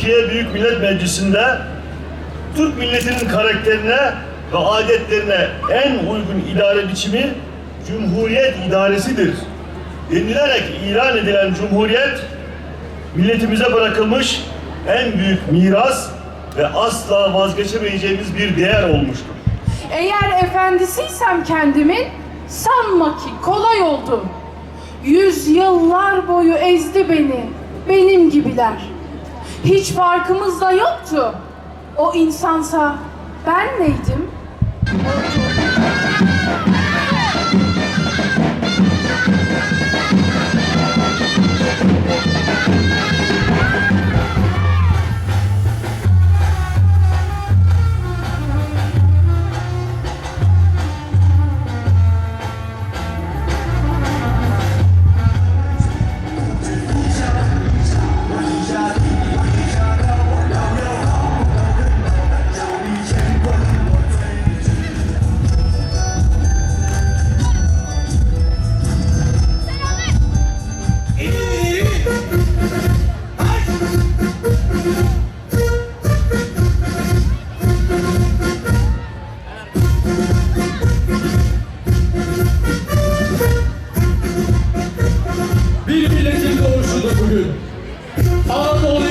Türkiye Büyük Millet Meclisi'nde Türk milletinin karakterine ve adetlerine en uygun idare biçimi Cumhuriyet idaresidir. Denilerek ilan edilen Cumhuriyet, milletimize bırakılmış en büyük miras ve asla vazgeçemeyeceğimiz bir değer olmuştur. Eğer efendisiysem kendimin sanma ki kolay oldu. Yüzyıllar boyu ezdi beni, benim gibiler. Hiç farkımız da yoktu. O insansa ben neydim? Oh.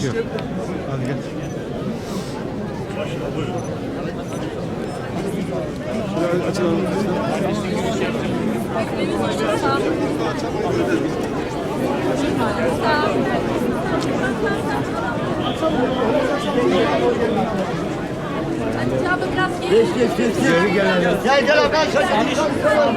Yok. Hadi git. Şurayı açalım. Geç geç geç. Gel gel abi. Gel gel abi. Gel gel abi.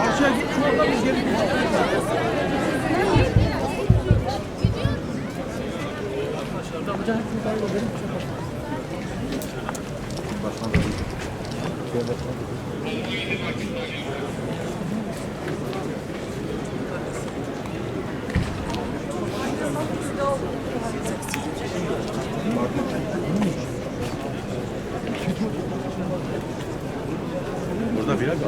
Aşağı git, şu oradan biz gelip Başkanım. Burada biraz